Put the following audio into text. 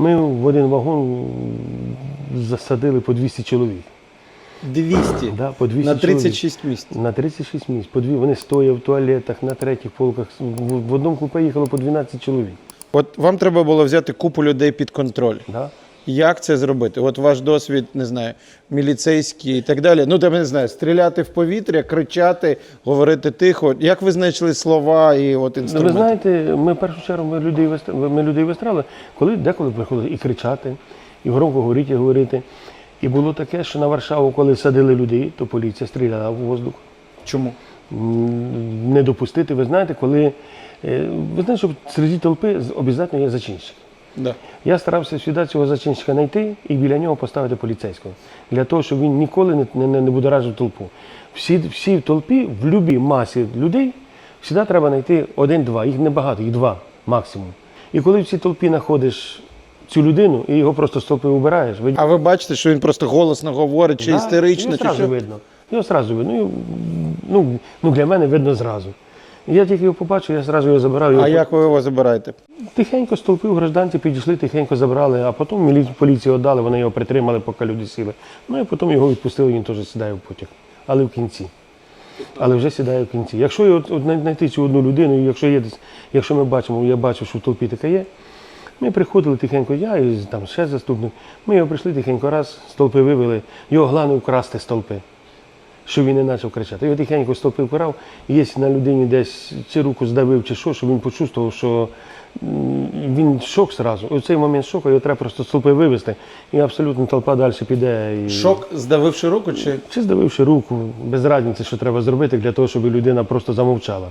Ми в один вагон засадили по 200 чоловік. 200 Да, по 200 на 36 місць. чоловік. На 36 місць. По дві. Вони стоять в туалетах, на третіх полках. В, в одному купе їхало по 12 чоловік. От вам треба було взяти купу людей під контроль. Да? Як це зробити? От ваш досвід, не знаю, міліцейський і так далі. Ну, там, не знаю, стріляти в повітря, кричати, говорити тихо. Як ви знайшли слова і от Ну, інструменти? ви знаєте, ми в першу чергу ми людей, вистра- ми людей вистрали, коли деколи приходили і кричати, і громко говорити, і говорити. І було таке, що на Варшаву, коли садили людей, то поліція стріляла в воздух. Чому? Не допустити, ви знаєте, коли. е, Ви знаєте, що серед толпи обов'язково є зачинщик. Да. Я старався сюди цього зачинщика знайти і біля нього поставити поліцейського. Для того, щоб він ніколи не, не, не будоражив толпу. Всі, всі в толпі, в будь-якій масі людей, завжди треба знайти один-два. Їх небагато, їх два максимум. І коли в цій толпі знаходиш цю людину і його просто з толпи вибираєш, ви... А ви бачите, що він просто голосно говорить, чи Да, істерично, його чи зразу що? видно. Його зразу видно. І, Ну, ну, для мене видно зразу. Я тільки його побачив, я зразу його забирав. Його А як ви його забираєте? Тихенько стовпив, гражданці підійшли, тихенько забрали, а потім поліцію віддали, вони його притримали, поки люди сіли. Ну і потім його відпустили, він теж сідає в потяг. Але в кінці. Але вже сідає в кінці. Якщо от най- знайти цю одну людину, якщо є десь, якщо ми бачимо, я бачу, що в толпі така є, ми приходили тихенько, я і там ще заступник. Ми його прийшли тихенько раз, з толпи вивели, його головне вкрасти з толпи. Щоб він не почав кричати. Його тихенько стопив корав, і якщо на людині десь чи руку здавив, чи що, щоб він почувствував, що він шок зразу. У цей момент шоку його треба просто з толпи вивезти, і абсолютно толпа далі піде. І... Шок, здавивши руку, чи Чи здавивши руку, без разниці, що треба зробити для того, щоб людина просто замовчала.